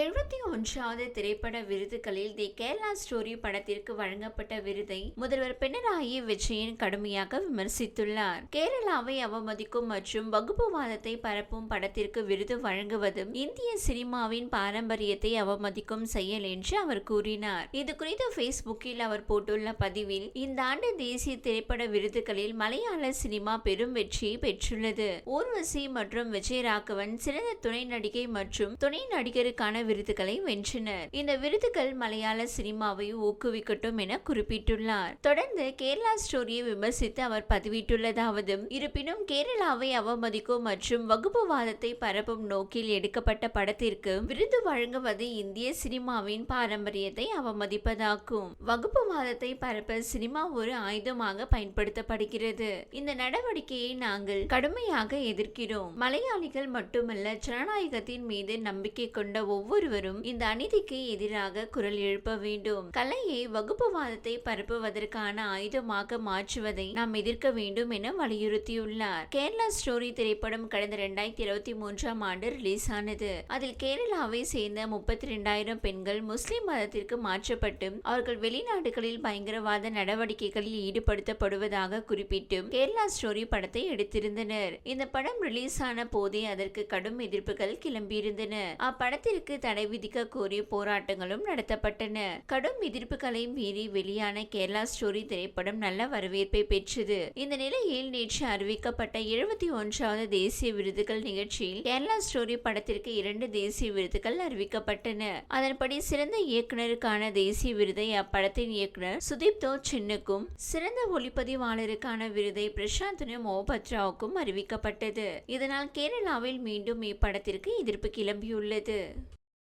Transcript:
எழுபத்தி ஒன்றாவது திரைப்பட விருதுகளில் தி கேரளா ஸ்டோரி படத்திற்கு வழங்கப்பட்ட விருதை முதல்வர் பினராயி விஜயன் கடுமையாக விமர்சித்துள்ளார். கேரளாவை அவமதிக்கும் மற்றும் வகுப்புவாதத்தை பரப்பும் படத்திற்கு விருது வழங்குவதும் இந்திய சினிமாவின் பாரம்பரியத்தை அவமதிக்கும் செயல் என்று அவர் கூறினார். இது குறித்து ஃபேஸ்புக்கில் அவர் போட்டுள்ள பதிவில் இந்த ஆண்டு தேசிய திரைப்பட விருதுகளில் மலையாள சினிமா பெரும் வெற்றியை பெற்றுள்ளது. ஊர்வசி மற்றும் விஜயராகவன் சிறந்த துணை நடிகை மற்றும் துணை நடிகருக்கான விருதுகளை வென்றனர். இந்த விருதுகள் மலையாள சினிமாவை ஊக்குவிக்கட்டும் என குறிப்பிட்டுள்ளார். தொடர்ந்து கேரளா ஸ்டோரியை விமர்சித்து அவர் பதிவிட்டுள்ளதாவது இருப்பினும் கேரளாவை அவமதிக்கும் மற்றும் வகுப்புவாதத்தை பரப்பும் நோக்கில் எடுக்கப்பட்ட படத்திற்கு விருது வழங்குவது இந்திய சினிமாவின் பாரம்பரியத்தை அவமதிப்பதாகும். வகுப்புவாதத்தை பரப்ப சினிமா ஒரு ஆயுதமாக பயன்படுத்தப்படுகிறது. இந்த நடவடிக்கையை நாங்கள் கடுமையாக எதிர்க்கிறோம். மலையாளிகள் மட்டுமல்ல ஜனநாயகத்தின் மீது நம்பிக்கை கொண்ட ஒவ்வொருவரும் இந்த அநீதிக்கு எதிராக குரல் எழுப்ப வேண்டும். கலையை வகுப்புவாதத்தை பரப்புவதற்கான ஆயுதமாக மாற்றுவதை நாம் எதிர்க்க வேண்டும் என வலியுறுத்தியுள்ளார். கேரளா ஸ்டோரி திரைப்படம் கடந்த இரண்டாயிரத்தி இருபத்தி மூன்றாம் ஆண்டு ரிலீஸ் ஆனது அதில் கேரளாவை சேர்ந்த முப்பத்தி ரெண்டாயிரம் பெண்கள் முஸ்லிம் மதத்திற்கு மாற்றப்பட்டு அவர்கள் வெளிநாடுகளில் பயங்கரவாத நடவடிக்கைகளில் ஈடுபடுத்தப்படுவதாக குறிப்பிட்டு கேரளா ஸ்டோரி படத்தை எடுத்திருந்தனர். இந்த படம் ரிலீஸ் ஆன போதே அதற்கு கடும் எதிர்ப்புகள் கிளம்பியிருந்தன. அப்படத்திற்கு தடை விதிக்க கோரிய போராட்டங்களும் நடத்தப்பட்டன. கடும் எதிர்ப்புகளை மீறி வெளியான கேரளா ஸ்டோரி திரைப்படம் நல்ல வரவேற்பை பெற்றது. இந்த நிலையில் நேற்று அறிவிக்கப்பட்ட எழுபத்தி ஒன்றாவது தேசிய விருதுகள் நிகழ்ச்சியில் கேரளா ஸ்டோரி படத்திற்கு இரண்டு தேசிய விருதுகள் அறிவிக்கப்பட்டன. அதன்படி சிறந்த இயக்குனருக்கான தேசிய விருதை அப்படத்தின் இயக்குனர் சுதீப் தோ சின்னுக்கும் சிறந்த ஒளிப்பதிவாளருக்கான விருதை பிரசாந்த் மோபத்ராவுக்கும் அறிவிக்கப்பட்டது. இதனால் கேரளாவில் மீண்டும் இப்படத்திற்கு எதிர்ப்பு கிளம்பியுள்ளது.